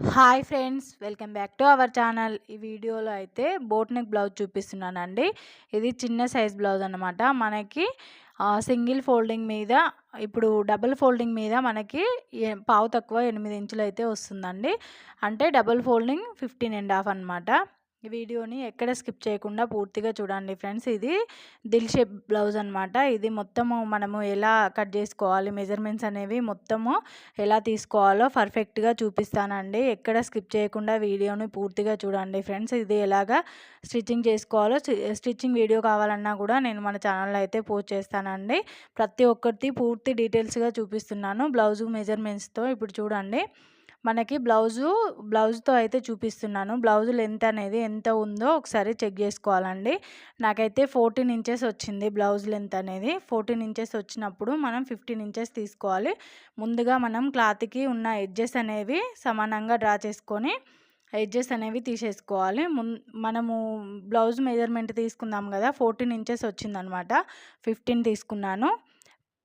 Hi friends welcome back to our channel. ఈ వీడియోలో అయితే బోట్ నెక్ బ్లౌజ్ చూపిస్తున్నానండి. ఇది చిన్న సైజ్ బ్లౌజ్ అనమాట మనకి సింగిల్ ఫోల్డింగ్ మీద ఇప్పుడు డబుల్ ఫోల్డింగ్ మీద మనకి పావు తక్కువ ఎనిమిది ఇంచులు అయితే వస్తుందండి. అంటే double folding fifteen and half అనమాట వీడియోని ఎక్కడ స్కిప్ చేయకుండా పూర్తిగా చూడండి ఫ్రెండ్స్. ఇది దిల్ షేప్ బ్లౌజ్ అనమాట ఇది మొత్తము మనము ఎలా కట్ చేసుకోవాలి మెజర్మెంట్స్ అనేవి మొత్తము ఎలా తీసుకోవాలో పర్ఫెక్ట్గా చూపిస్తానండి. ఎక్కడ స్కిప్ చేయకుండా వీడియోని పూర్తిగా చూడండి ఫ్రెండ్స్. ఇది ఎలాగా స్టిచ్చింగ్ చేసుకోవాలో స్టిచ్చింగ్ వీడియో కావాలన్నా కూడా నేను మన ఛానల్లో అయితే పోస్ట్ చేస్తానండి. ప్రతి ఒక్కటి పూర్తి డీటెయిల్స్గా చూపిస్తున్నాను. బ్లౌజు మెజర్మెంట్స్తో ఇప్పుడు చూడండి. మనకి బ్లౌజు బ్లౌజ్తో అయితే చూపిస్తున్నాను. బ్లౌజ్ లెంత్ అనేది ఎంత ఉందో ఒకసారి చెక్ చేసుకోవాలండి. నాకైతే ఫోర్టీన్ ఇంచెస్ వచ్చింది బ్లౌజ్ లెంత్ అనేది. ఫోర్టీన్ ఇంచెస్ వచ్చినప్పుడు మనం ఫిఫ్టీన్ ఇంచెస్ తీసుకోవాలి. ముందుగా మనం క్లాత్కి ఉన్న ఎడ్జెస్ అనేవి సమానంగా డ్రా చేసుకొని ఎడ్జెస్ అనేవి తీసేసుకోవాలి. మున్ మనము బ్లౌజ్ మెజర్మెంట్ తీసుకుందాం కదా ఫోర్టీన్ ఇంచెస్ వచ్చిందనమాట. ఫిఫ్టీన్ తీసుకున్నాను.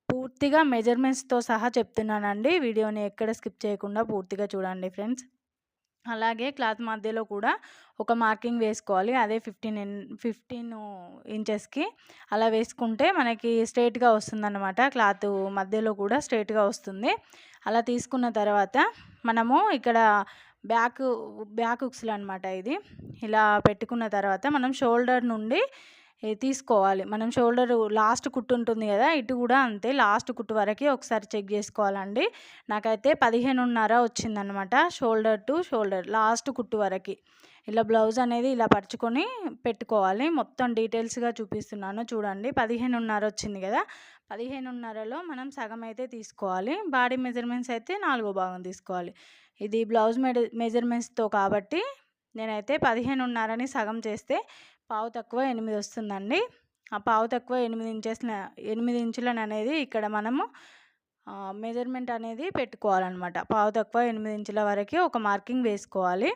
పూర్తిగా మెజర్మెంట్స్తో సహా చెప్తున్నానండి. వీడియోని ఎక్కడ స్కిప్ చేయకుండా పూర్తిగా చూడండి ఫ్రెండ్స్. అలాగే క్లాత్ మధ్యలో కూడా ఒక మార్కింగ్ వేసుకోవాలి. అదే ఫిఫ్టీన్ ఇన్ ఫిఫ్టీన్ ఇంచెస్కి అలా వేసుకుంటే మనకి స్ట్రైట్గా వస్తుందన్నమాట. క్లాత్ మధ్యలో కూడా స్ట్రైట్గా వస్తుంది. అలా తీసుకున్న తర్వాత మనము ఇక్కడ బ్యాక్ బ్యాక్ ఉక్స్లు అనమాట ఇది. ఇలా పెట్టుకున్న తర్వాత మనం షోల్డర్ నుండి తీసుకోవాలి. మనం షోల్డర్ లాస్ట్ కుట్టు ఉంటుంది కదా ఇటు కూడా అంతే. లాస్ట్ కుట్టు వరకు ఒకసారి చెక్ చేసుకోవాలండి. నాకైతే పదిహేనున్నర వచ్చిందనమాట షోల్డర్ టు షోల్డర్ లాస్ట్ కుట్టు వరకు. ఇలా బ్లౌజ్ అనేది ఇలా పరుచుకొని పెట్టుకోవాలి. మొత్తం డీటెయిల్స్గా చూపిస్తున్నాను చూడండి. పదిహేనున్నర వచ్చింది కదా పదిహేనున్నరలో మనం సగం అయితే తీసుకోవాలి. బాడీ మెజర్మెంట్స్ అయితే నాలుగో భాగం తీసుకోవాలి. ఇది బ్లౌజ్ మెడ మెజర్మెంట్స్తో కాబట్టి నేనైతే పదిహేనున్నరని సగం చేస్తే పావు తక్కువ ఎనిమిది వస్తుందండి. ఆ పావు తక్కువ ఎనిమిది ఇంచెస్ ఎనిమిది ఇంచులను అనేది ఇక్కడ మనము మెజర్మెంట్ అనేది పెట్టుకోవాలన్నమాట. పావు తక్కువ ఎనిమిది ఇంచుల వరకు ఒక మార్కింగ్ వేసుకోవాలి.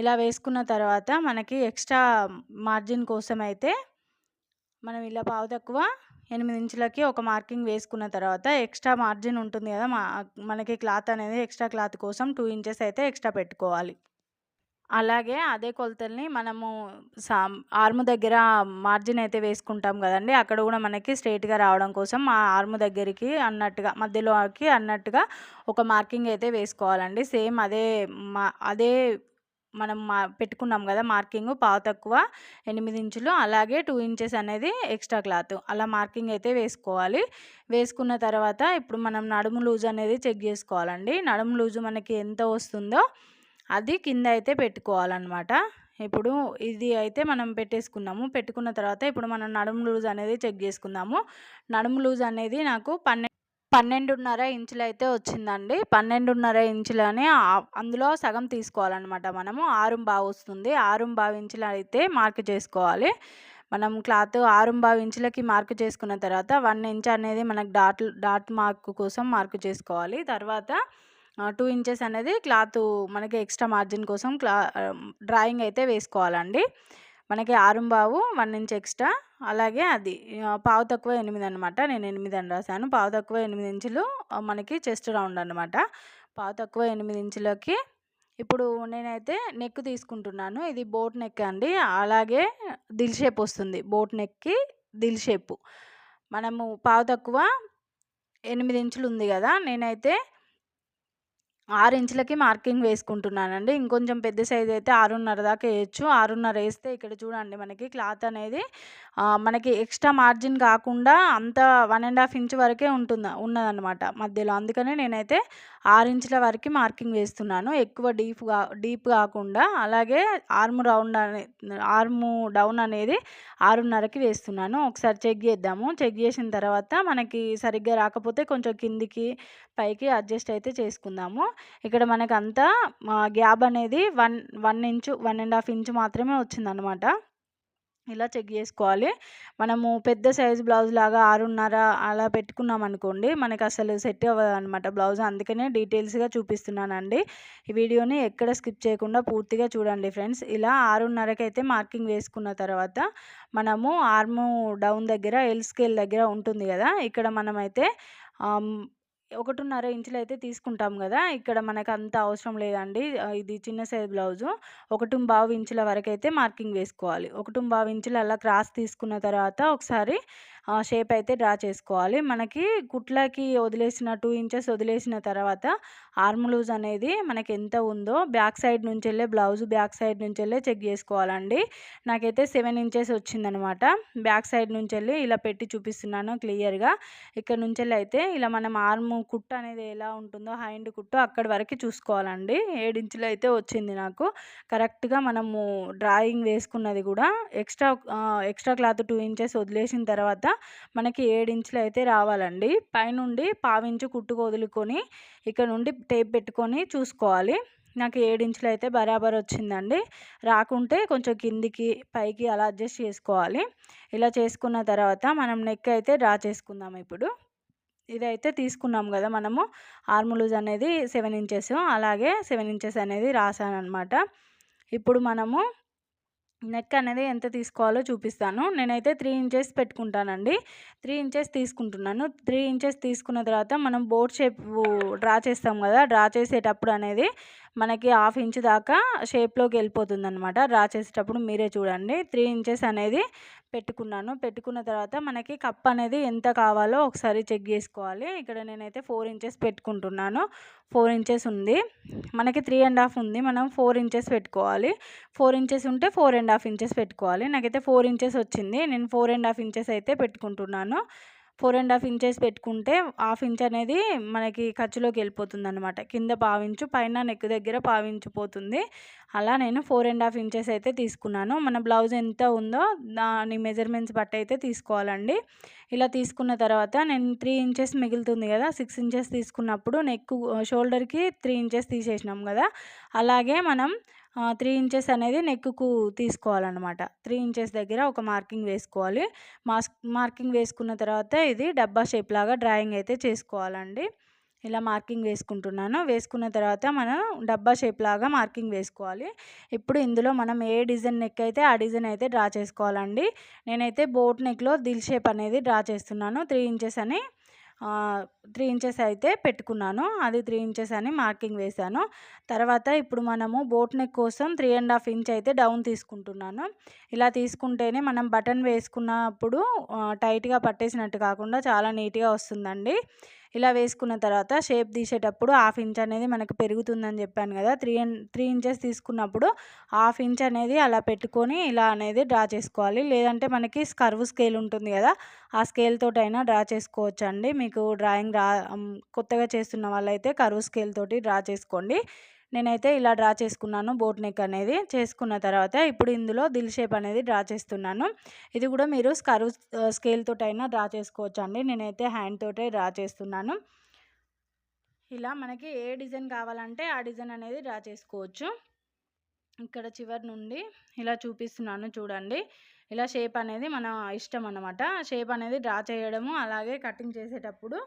ఇలా వేసుకున్న తర్వాత మనకి ఎక్స్ట్రా మార్జిన్ కోసం అయితే మనం ఇలా పావు తక్కువ ఎనిమిది ఇంచులకి ఒక మార్కింగ్ వేసుకున్న తర్వాత ఎక్స్ట్రా మార్జిన్ ఉంటుంది కదా మా మనకి క్లాత్ అనేది ఎక్స్ట్రా క్లాత్ కోసం టూ ఇంచెస్ అయితే ఎక్స్ట్రా పెట్టుకోవాలి. అలాగే అదే కొలతల్ని మనము సా ఆర్మ్ దగ్గర మార్జిన్ అయితే వేసుకుంటాం కదండి. అక్కడ కూడా మనకి స్ట్రైట్గా రావడం కోసం ఆ ఆర్మ్ దగ్గరికి అన్నట్టుగా మధ్యలోకి అన్నట్టుగా ఒక మార్కింగ్ అయితే వేసుకోవాలండి. సేమ్ అదే మా అదే మనం మా పెట్టుకున్నాం కదా మార్కింగ్ పావు తక్కువ ఎనిమిది ఇంచులు అలాగే టూ ఇంచెస్ అనేది ఎక్స్ట్రా క్లాత్. అలా మార్కింగ్ అయితే వేసుకోవాలి. వేసుకున్న తర్వాత ఇప్పుడు మనం నడుము లూజ్ అనేది చెక్ చేసుకోవాలండి. నడుము లూజు మనకి ఎంత వస్తుందో అది కింద అయితే పెట్టుకోవాలన్నమాట. ఇప్పుడు ఇది అయితే మనం పెట్టేసుకున్నాము. పెట్టుకున్న తర్వాత ఇప్పుడు మనం నడుము లూజ్ అనేది చెక్ చేసుకుందాము. నడుము లూజ్ అనేది నాకు పన్నె పన్నెండున్నర ఇంచులు అయితే వచ్చిందండి. పన్నెండున్నర ఇంచులని అందులో సగం తీసుకోవాలన్నమాట మనము. ఆరు బావు వస్తుంది. ఆరు బావు ఇంచులు అయితే మార్క్ చేసుకోవాలి. మనం క్లాత్ ఆరు బావు ఇంచులకి మార్క్ చేసుకున్న తర్వాత వన్ ఇంచ్ అనేది మనకు డాట్ డాట్ మార్క్ కోసం మార్క్ చేసుకోవాలి. తర్వాత టూ ఇంచెస్ అనేది క్లాత్ మనకి ఎక్స్ట్రా మార్జిన్ కోసం క్లా డ్రాయింగ్ అయితే వేసుకోవాలండి. మనకి ఆరుంబావు వన్ ఇంచ్ ఎక్స్ట్రా అలాగే అది పావు తక్కువ ఎనిమిది అనమాట నేను ఎనిమిది అని రాశాను. పావు తక్కువ ఎనిమిది ఇంచులు మనకి చెస్ట్ రౌండ్ అనమాట పావు తక్కువ ఎనిమిది ఇంచులకి ఇప్పుడు నేనైతే నెక్ తీసుకుంటున్నాను. ఇది బోట్ నెక్ అండి. అలాగే దిల్ షేప్ వస్తుంది. బోట్ నెక్కి దిల్ షేప్. మనము పావు తక్కువ ఎనిమిది ఇంచులు ఉంది కదా నేనైతే ఆరు ఇంచులకి మార్కింగ్ వేసుకుంటున్నానండి. ఇంకొంచెం పెద్ద సైజ్ అయితే ఆరున్నర దాకా వేయచ్చు. ఆరున్నర వేస్తే ఇక్కడ చూడండి మనకి క్లాత్ అనేది మనకి ఎక్స్ట్రా మార్జిన్ కాకుండా అంత వన్ అండ్ హాఫ్ ఇంచ్ వరకే ఉంటుంది ఉన్నదన్నమాట మధ్యలో. అందుకనే నేనైతే ఆరు ఇంచుల వరకు మార్కింగ్ వేస్తున్నాను. ఎక్కువ డీప్ కా డీప్ కాకుండా అలాగే ఆర్మ్ రౌండ్ అనే ఆర్మ్ డౌన్ అనేది ఆరున్నరకి వేస్తున్నాను. ఒకసారి చెక్ చేద్దాము. చెక్ చేసిన తర్వాత మనకి సరిగ్గా రాకపోతే కొంచెం కిందికి పైకి అడ్జస్ట్ అయితే చేసుకుందాము. ఇక్కడ మనకు అంతా గ్యాప్ అనేది one one inch one and half inch మాత్రమే వచ్చిందనమాట ఇలా చెక్ చేసుకోవాలి. మనము పెద్ద సైజు బ్లౌజ్ లాగా ఆరున్నర అలా పెట్టుకున్నాం అనుకోండి మనకి అసలు సెట్ అవ్వదు అనమాట బ్లౌజ్. అందుకనే డీటెయిల్స్గా చూపిస్తున్నానండి. ఈ వీడియోని ఎక్కడ స్కిప్ చేయకుండా పూర్తిగా చూడండి ఫ్రెండ్స్. ఇలా ఆరున్నరకైతే అయితే మార్కింగ్ వేసుకున్న తర్వాత మనము ఆర్ము డౌన్ దగ్గర ఎల్ స్కేల్ దగ్గర ఉంటుంది కదా ఇక్కడ మనమైతే ఒకటిన్నర ఇంచులు అయితే తీసుకుంటాం కదా! ఇక్కడ మనకు అంత అవసరం లేదండి. ఇది చిన్న సైజ్ బ్లౌజు. ఒకటి బావు ఇంచుల వరకు అయితే మార్కింగ్ వేసుకోవాలి. ఒకటి బావు ఇంచులు అలా క్రాస్ తీసుకున్న తర్వాత ఒకసారి షేప్ అయితే డ్రా చేసుకోవాలి. మనకి కుట్లకి వదిలేసిన టూ ఇంచెస్ వదిలేసిన తర్వాత ఆర్మ్ లూజ్ అనేది మనకి ఎంత ఉందో బ్యాక్ సైడ్ నుంచి వెళ్ళే బ్లౌజ్ బ్యాక్ సైడ్ నుంచి వెళ్ళే చెక్ చేసుకోవాలండి. నాకైతే సెవెన్ ఇంచెస్ వచ్చిందనమాట. బ్యాక్ సైడ్ నుంచి వెళ్ళి ఇలా పెట్టి చూపిస్తున్నాను క్లియర్గా. ఇక్కడ నుంచి వెళ్ళి అయితే ఇలా మనం ఆర్మ్ కుట్టు అనేది ఎలా ఉంటుందో హైండ్ కుట్టు అక్కడి వరకు చూసుకోవాలండి. ఏడించులు అయితే వచ్చింది నాకు. కరెక్ట్గా మనము డ్రాయింగ్ వేసుకున్నది కూడా extra extra cloth two inches వదిలేసిన తర్వాత మనకి ఏడించులు అయితే రావాలండి. పైనుండి పావించు కుట్టుకు వదులుకొని ఇక్కడ నుండి టేప్ పెట్టుకొని చూసుకోవాలి. నాకు ఏడించులు అయితే బరాబర్ వచ్చిందండి. రాకుంటే కొంచెం కిందికి పైకి అలా అడ్జస్ట్ చేసుకోవాలి. ఇలా చేసుకున్న తర్వాత మనం నెక్ అయితే డ్రా చేసుకుందాం ఇప్పుడు. ఇదైతే తీసుకున్నాం కదా మనము. ఆర్ములూజ్ అనేది సెవెన్ ఇంచెస్ అలాగే సెవెన్ ఇంచెస్ అనేది రాసాను అనమాట ఇప్పుడు మనము నెక్ అనేది ఎంత తీసుకోవాలో చూపిస్తాను. నేనైతే త్రీ ఇంచెస్ పెట్టుకుంటానండి. త్రీ ఇంచెస్ తీసుకుంటున్నాను. త్రీ ఇంచెస్ తీసుకున్న తర్వాత మనం బోర్డ్ షేప్ డ్రా చేస్తాం కదా డ్రా చేసేటప్పుడు అనేది మనకి హాఫ్ ఇంచ్ దాకా షేప్లోకి వెళ్ళిపోతుంది అనమాట డ్రా చేసేటప్పుడు మీరే చూడండి. త్రీ ఇంచెస్ అనేది పెట్టుకున్నాను. పెట్టుకున్న తర్వాత మనకి కప్ అనేది ఎంత కావాలో ఒకసారి చెక్ చేసుకోవాలి. ఇక్కడ నేనైతే ఫోర్ ఇంచెస్ పెట్టుకుంటున్నాను. ఫోర్ ఇంచెస్ ఉంది. మనకి త్రీ అండ్ హాఫ్ ఉంది. మనం ఫోర్ ఇంచెస్ పెట్టుకోవాలి. ఫోర్ ఇంచెస్ ఉంటే ఫోర్ అండ్ హాఫ్ ఇంచెస్ పెట్టుకోవాలి. నాకైతే ఫోర్ ఇంచెస్ వచ్చింది. నేను ఫోర్ అండ్ హాఫ్ ఇంచెస్ అయితే పెట్టుకుంటున్నాను. ఫోర్ అండ్ హాఫ్ ఇంచెస్ పెట్టుకుంటే హాఫ్ ఇంచ్ అనేది మనకి ఖర్చులోకి వెళ్ళిపోతుంది అనమాట కింద పావించు పైన నెక్ దగ్గర పావించు పోతుంది. అలా నేను ఫోర్ అండ్ హాఫ్ ఇంచెస్ అయితే తీసుకున్నాను. మన బ్లౌజ్ ఎంత ఉందో దాని మెజర్మెంట్స్ బట్టి అయితే తీసుకోవాలండి. ఇలా తీసుకున్న తర్వాత నేను త్రీ ఇంచెస్ మిగులుతుంది కదా సిక్స్ ఇంచెస్ తీసుకున్నప్పుడు నెక్ షోల్డర్కి త్రీ ఇంచెస్ తీసేసినాం కదా అలాగే మనం త్రీ ఇంచెస్ అనేది నెక్కు తీసుకోవాలన్నమాట. త్రీ ఇంచెస్ దగ్గర ఒక మార్కింగ్ వేసుకోవాలి. మాస్ మార్కింగ్ వేసుకున్న తర్వాత ఇది డబ్బా షేప్ లాగా డ్రాయింగ్ అయితే చేసుకోవాలండి. ఇలా మార్కింగ్ వేసుకుంటున్నాను. వేసుకున్న తర్వాత మనం డబ్బా షేప్ లాగా మార్కింగ్ వేసుకోవాలి. ఇప్పుడు ఇందులో మనం ఏ డిజైన్ నెక్ అయితే ఆ డిజైన్ అయితే డ్రా చేసుకోవాలండి. నేనైతే బోట్ నెక్లో దిల్ షేప్ అనేది డ్రా చేస్తున్నాను. త్రీ ఇంచెస్ అని త్రీ ఇంచెస్ అయితే పెట్టుకున్నాను. అది త్రీ ఇంచెస్ అని మార్కింగ్ వేశాను. తర్వాత ఇప్పుడు మనము బోట్ నెక్ కోసం త్రీ అండ్ హాఫ్ ఇంచ్ అయితే డౌన్ తీసుకుంటున్నాను. ఇలా తీసుకుంటేనే మనం బటన్ వేసుకున్నప్పుడు టైట్గా పట్టేసినట్టు కాకుండా చాలా నీట్గా వస్తుందండి. ఇలా వేసుకున్న తర్వాత షేప్ తీసేటప్పుడు హాఫ్ ఇంచ్ అనేది మనకు పెరుగుతుందని చెప్పాను కదా త్రీ త్రీ ఇంచెస్ తీసుకున్నప్పుడు హాఫ్ ఇంచ్ అనేది అలా పెట్టుకొని ఇలా అనేది డ్రా చేసుకోవాలి. లేదంటే మనకి స్కర్వ్ స్కేల్ ఉంటుంది కదా ఆ స్కేల్ తోటైనా డ్రా చేసుకోవచ్చు అండి మీకు డ్రాయింగ్ రా కొత్తగా చేస్తున్న వాళ్ళైతే కర్వ్ స్కేల్ తోటి డ్రా చేసుకోండి. నేనైతే ఇలా డ్రా చేసుకున్నాను బోట్ నెక్ అనేది. చేసుకున్న తర్వాత ఇప్పుడు ఇందులో దిల్ షేప్ అనేది డ్రా చేస్తున్నాను. ఇది కూడా మీరు స్కరు స్కేల్ తోటైనా డ్రా చేసుకోవచ్చు అండి. నేనైతే హ్యాండ్ తోటే డ్రా చేస్తున్నాను. ఇలా మనకి ఏ డిజైన్ కావాలంటే ఆ డిజైన్ అనేది డ్రా చేసుకోవచ్చు. ఇక్కడ చివరి నుండి ఇలా చూపిస్తున్నాను చూడండి. ఇలా షేప్ అనేది మన ఇష్టం అనమాట షేప్ అనేది డ్రా చేయడము అలాగే కటింగ్ చేసేటప్పుడు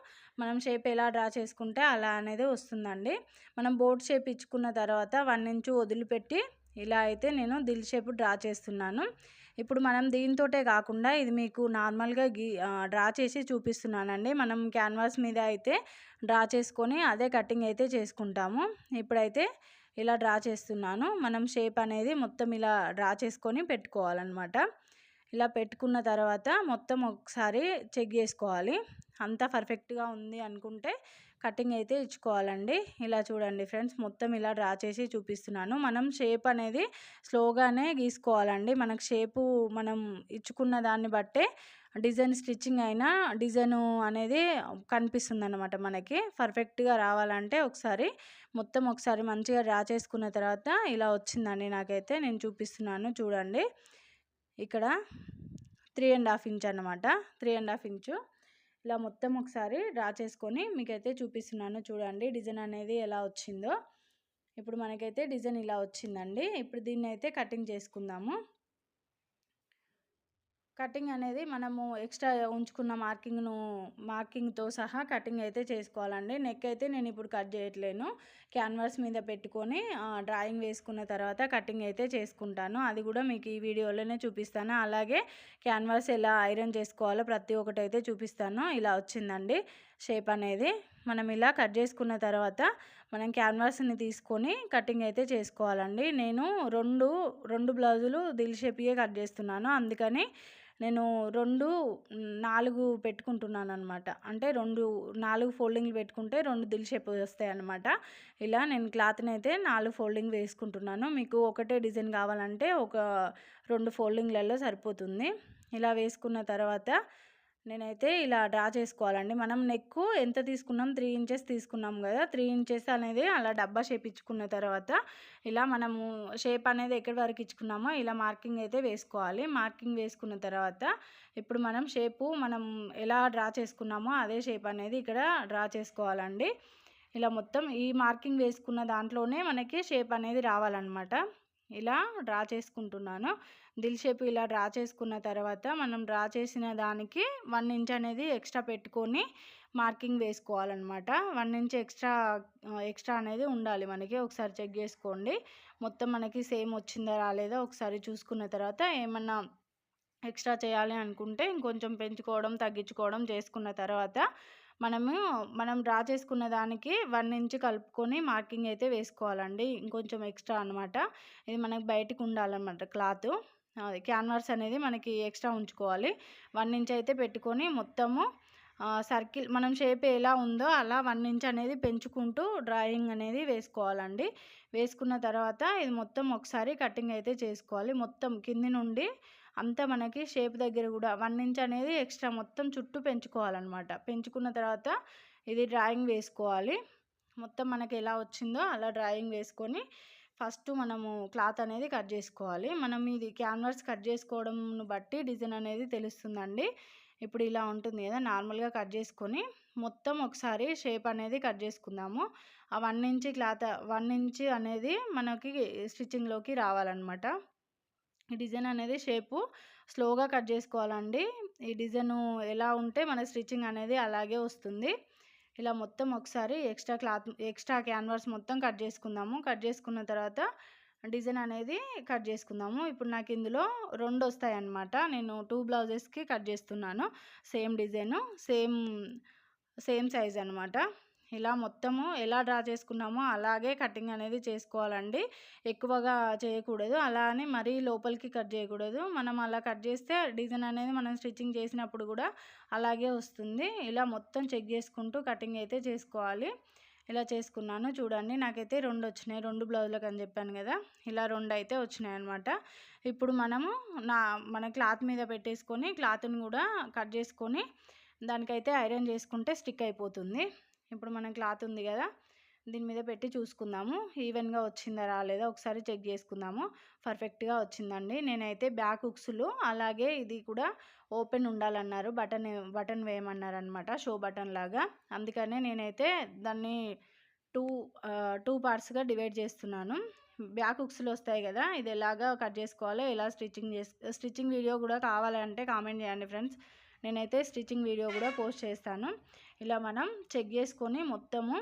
మనం షేప్ ఎలా డ్రా చేసుకుంటే అలా అనేది వస్తుందండి. మనం బోర్డ్ షేప్ ఇచ్చుకున్న తర్వాత వన్ ఇంచు వదిలిపెట్టి ఇలా అయితే నేను దిల్ షేప్ డ్రా చేస్తున్నాను. ఇప్పుడు మనం దీంతోటే కాకుండా ఇది మీకు నార్మల్గా గీ డ్రా చేసి చూపిస్తున్నానండి. మనం క్యాన్వాస్ మీద అయితే డ్రా చేసుకొని అదే కటింగ్ అయితే చేసుకుంటాము. ఇప్పుడైతే ఇలా డ్రా చేస్తున్నాను. మనం షేప్ అనేది మొత్తం ఇలా డ్రా చేసుకొని పెట్టుకోవాలన్నమాట. ఇలా పెట్టుకున్న తర్వాత మొత్తం ఒకసారి చెక్ చేసుకోవాలి. అంతా పర్ఫెక్ట్గా ఉంది అనుకుంటే కటింగ్ అయితే ఇచ్చుకోవాలండి. ఇలా చూడండి ఫ్రెండ్స్ మొత్తం ఇలా డ్రా చేసి చూపిస్తున్నాను. మనం షేప్ అనేది స్లోగానే గీసుకోవాలండి. మనకు షేపు మనం ఇచ్చుకున్న దాన్ని బట్టే డిజైన్ స్టిచ్చింగ్ అయినా డిజైన్ అనేది కనిపిస్తుంది అనమాట మనకి. పర్ఫెక్ట్గా రావాలంటే ఒకసారి మొత్తం ఒకసారి మంచిగా డ్రా చేసుకున్న తర్వాత ఇలా వచ్చిందండి నాకైతే. నేను చూపిస్తున్నాను చూడండి. ఇక్కడ త్రీ అండ్ హాఫ్ ఇంచ్ అనమాట త్రీ అండ్ హాఫ్ ఇంచు. ఇలా మొత్తం ఒకసారి డ్రా చేసుకొని మీకైతే చూపిస్తున్నాను చూడండి డిజైన్ అనేది ఎలా వచ్చిందో. ఇప్పుడు మనకైతే డిజైన్ ఇలా వచ్చిందండి. ఇప్పుడు దీన్ని అయితే కటింగ్ చేసుకుందాము. కటింగ్ అనేది మనము ఎక్స్ట్రా ఉంచుకున్న మార్కింగ్ను మార్కింగ్తో సహా కటింగ్ అయితే చేసుకోవాలండి. నెక్ అయితే నేను ఇప్పుడు కట్ చేయట్లేను. క్యాన్వాస్ మీద పెట్టుకొని డ్రాయింగ్ వేసుకున్న తర్వాత కటింగ్ అయితే చేసుకుంటాను. అది కూడా మీకు ఈ వీడియోలోనే చూపిస్తాను. అలాగే క్యాన్వాస్ ఎలా ఐరన్ చేసుకోవాలో ప్రతి ఒక్కటి అయితే చూపిస్తాను. ఇలా వచ్చిందండి షేప్ అనేది. మనం ఇలా కట్ చేసుకున్న తర్వాత మనం క్యాన్వాస్ని తీసుకొని కటింగ్ అయితే చేసుకోవాలండి. నేను రెండు రెండు బ్లౌజులు దిల్ షేప్యే కట్ చేస్తున్నాను. అందుకని నేను రెండు నాలుగు పెట్టుకుంటున్నాను అనమాట అంటే రెండు నాలుగు ఫోల్డింగ్లు పెట్టుకుంటే రెండు దిల్ షేప్ వస్తాయి అనమాట ఇలా నేను క్లాత్ని అయితే నాలుగు ఫోల్డింగ్ వేసుకుంటున్నాను. మీకు ఒకటే డిజైన్ కావాలంటే ఒక రెండు ఫోల్డింగ్లలో సరిపోతుంది. ఇలా వేసుకున్న తర్వాత నేనైతే ఇలా డ్రా చేసుకోవాలండి. మనం నెక్ ఎంత తీసుకున్నాం? త్రీ ఇంచెస్ తీసుకున్నాం కదా! త్రీ ఇంచెస్ అనేది అలా డబ్బా షేప్ ఇచ్చుకున్న తర్వాత ఇలా మనము షేప్ అనేది ఎక్కడి వరకు ఇచ్చుకున్నామో ఇలా మార్కింగ్ అయితే వేసుకోవాలి. మార్కింగ్ వేసుకున్న తర్వాత ఇప్పుడు మనం షేపు మనం ఎలా డ్రా చేసుకున్నామో అదే షేప్ అనేది ఇక్కడ డ్రా చేసుకోవాలండి. ఇలా మొత్తం ఈ మార్కింగ్ వేసుకున్న దాంట్లోనే మనకి షేప్ అనేది రావాలన్నమాట. ఇలా డ్రా చేసుకుంటున్నాను. దిల్ షేప్ ఇలా డ్రా చేసుకున్న తర్వాత మనం డ్రా చేసిన దానికి వన్ ఇంచ్ అనేది ఎక్స్ట్రా పెట్టుకొని మార్కింగ్ వేసుకోవాలన్నమాట. వన్ ఇంచ్ ఎక్స్ట్రా ఎక్స్ట్రా అనేది ఉండాలి మనకి. ఒకసారి చెక్ చేసుకోండి. మొత్తం మనకి సేమ్ వచ్చిందా రాలేదా ఒకసారి చూసుకున్న తర్వాత ఏమన్నా ఎక్స్ట్రా చేయాలి అనుకుంటే ఇంకొంచెం పెంచుకోవడం తగ్గించుకోవడం చేసుకున్న తర్వాత మనము మనం డ్రా చేసుకున్న దానికి వన్ ఇంచ్ కలుపుకొని మార్కింగ్ అయితే వేసుకోవాలండి. ఇంకొంచెం ఎక్స్ట్రా అనమాట ఇది మనకు బయటకు ఉండాలన్నమాట క్లాత్. క్యాన్వాస్ అనేది మనకి ఎక్స్ట్రా ఉంచుకోవాలి. వన్ ఇంచ్ అయితే పెట్టుకొని మొత్తము సర్కిల్ మనం షేప్ ఎలా ఉందో అలా వన్ ఇంచ్ అనేది పెంచుకుంటూ డ్రాయింగ్ అనేది వేసుకోవాలండి. వేసుకున్న తర్వాత ఇది మొత్తం ఒకసారి కటింగ్ అయితే చేసుకోవాలి. మొత్తం కింది నుండి అంతా మనకి షేప్ దగ్గర కూడా వన్ ఇంచ్ అనేది ఎక్స్ట్రా మొత్తం చుట్టూ పెంచుకోవాలన్నమాట. పెంచుకున్న తర్వాత ఇది డ్రాయింగ్ వేసుకోవాలి. మొత్తం మనకి ఎలా వచ్చిందో అలా డ్రాయింగ్ వేసుకొని ఫస్ట్ మనము క్లాత్ అనేది కట్ చేసుకోవాలి. మనం ఇది క్యాన్వాస్ కట్ చేసుకోవడం బట్టి డిజైన్ అనేది తెలుస్తుందండి. ఇప్పుడు ఇలా ఉంటుంది కదా నార్మల్గా కట్ చేసుకొని మొత్తం ఒకసారి షేప్ అనేది కట్ చేసుకుందాము. ఆ one inch cloth one inch అనేది మనకి స్టిచ్చింగ్లోకి రావాలన్నమాట. డిజైన్ అనేది షేపు స్లోగా కట్ చేసుకోవాలండి. ఈ డిజైన్ ఎలా ఉంటే మన స్టిచ్చింగ్ అనేది అలాగే వస్తుంది. ఇలా మొత్తం ఒకసారి ఎక్స్ట్రా క్లాత్ ఎక్స్ట్రా క్యాన్వాస్ మొత్తం కట్ చేసుకుందాము. కట్ చేసుకున్న తర్వాత డిజైన్ అనేది కట్ చేసుకుందాము. ఇప్పుడు నాకు ఇందులో రెండు వస్తాయి అన్నమాట నేను టూ బ్లౌజెస్కి కట్ చేస్తున్నాను. Same design same same size అనమాట ఇలా మొత్తము ఎలా డ్రా చేసుకున్నామో అలాగే కటింగ్ అనేది చేసుకోవాలండి. ఎక్కువగా చేయకూడదు. అలా అని మరీ లోపలికి కట్ చేయకూడదు. మనం అలా కట్ చేస్తే డిజైన్ అనేది మనం స్టిచ్చింగ్ చేసినప్పుడు కూడా అలాగే వస్తుంది. ఇలా మొత్తం చెక్ చేసుకుంటూ కటింగ్ అయితే చేసుకోవాలి. ఇలా చేసుకున్నాను. చూడండి నాకైతే రెండు వచ్చినాయి. రెండు బ్లౌజులకు అని చెప్పాను కదా. ఇలా రెండు అయితే వచ్చినాయి అనమాట ఇప్పుడు మనము నా మన క్లాత్ మీద పెట్టేసుకొని క్లాత్ని కూడా కట్ చేసుకొని దానికైతే ఐరన్ చేసుకుంటే స్టిక్ అయిపోతుంది. ఇప్పుడు మన క్లాత్ ఉంది కదా దీని మీద పెట్టి చూసుకుందాము. ఈవెన్గా వచ్చిందా రాలేదా ఒకసారి చెక్ చేసుకుందాము. పర్ఫెక్ట్గా వచ్చిందండి. నేనైతే బ్యాక్ ఉక్సులు అలాగే ఇది కూడా ఓపెన్ ఉండాలన్నారు. బటన్ బటన్ వేయమన్నారు అనమాట షో బటన్ లాగా. అందుకనే నేనైతే దాన్ని టూ టూ పార్ట్స్గా డివైడ్ చేస్తున్నాను. బ్యాక్ ఉక్స్లు వస్తాయి కదా ఇది ఎలాగా కట్ చేసుకోవాలో ఎలా స్టిచ్చింగ్ చేసు స్టిచ్చింగ్ వీడియో కూడా కావాలంటే కామెంట్ చేయండి ఫ్రెండ్స్. నేనైతే స్టిచ్చింగ్ వీడియో కూడా పోస్ట్ చేస్తాను. ఇలా మనం చెక్ చేసుకొని మొత్తము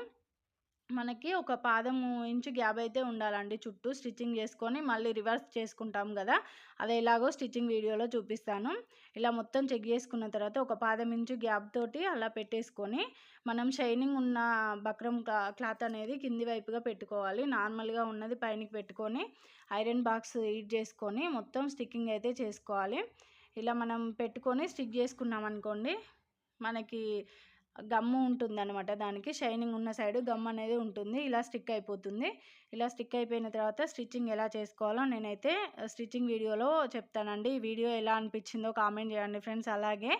మనకి ఒక పాదము ఇంచు గ్యాప్ అయితే ఉండాలండి చుట్టూ స్టిచ్చింగ్ చేసుకొని మళ్ళీ రివర్స్ చేసుకుంటాం కదా. అది ఎలాగో స్టిచ్చింగ్ వీడియోలో చూపిస్తాను. ఇలా మొత్తం చెక్ చేసుకున్న తర్వాత ఒక పాదం ఇంచు గ్యాప్ తోటి అలా పెట్టేసుకొని మనం షైనింగ్ ఉన్న బక్రం క్లాత్ అనేది కింది వైపుగా పెట్టుకోవాలి. నార్మల్గా ఉన్నది పైనకి పెట్టుకొని ఐరన్ బాక్స్ హీట్ చేసుకొని మొత్తం స్టిక్కింగ్ అయితే చేసుకోవాలి. ఇలా మనం పెట్టుకొని స్టిక్ చేసుకున్నాం అనుకోండి మనకి గమ్ము ఉంటుంది అనమాట దానికి షైనింగ్ ఉన్న సైడ్ గమ్ అనేది ఉంటుంది ఇలా స్టిక్ అయిపోతుంది. ఇలా స్టిక్ అయిపోయిన తర్వాత స్టిచ్చింగ్ ఎలా చేసుకోవాలో నేనైతే స్టిచ్చింగ్ వీడియోలో చెప్తానండి. ఈ వీడియో ఎలా అనిపించిందో కామెంట్ చేయండి ఫ్రెండ్స్. అలాగే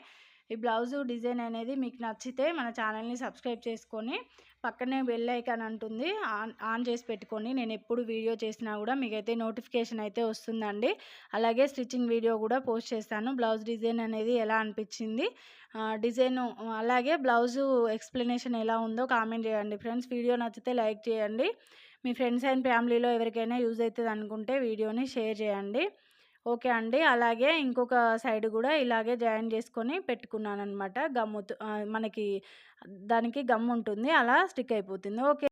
ఈ బ్లౌజు డిజైన్ అనేది మీకు నచ్చితే మన ఛానల్ని సబ్స్క్రైబ్ చేసుకొని పక్కనే బెల్ ఐకాన్ అంటుంది ఆన్ ఆన్ చేసి పెట్టుకొని నేను ఎప్పుడు వీడియో చేసినా కూడా మీకైతే నోటిఫికేషన్ అయితే వస్తుందండి. అలాగే స్టిచ్చింగ్ వీడియో కూడా పోస్ట్ చేస్తాను. బ్లౌజ్ డిజైన్ అనేది ఎలా అనిపించింది డిజైన్ అలాగే బ్లౌజు ఎక్స్ప్లెనేషన్ ఎలా ఉందో కామెంట్ చేయండి. ఫ్రెండ్స్ వీడియో నచ్చితే లైక్ చేయండి. మీ ఫ్రెండ్స్ అండ్ ఫ్యామిలీలో ఎవరికైనా యూజ్ అవుతుంది అనుకుంటే వీడియోని షేర్ చేయండి. ఓకే అండి. అలాగే ఇంకొక సైడ్ కూడా ఇలాగే జాయిన్ చేసుకొని పెట్టుకున్నాను అనమాట గమ్ముతో మనకి దానికి గమ్ ఉంటుంది అలా స్టిక్ అయిపోతుంది. ఓకే.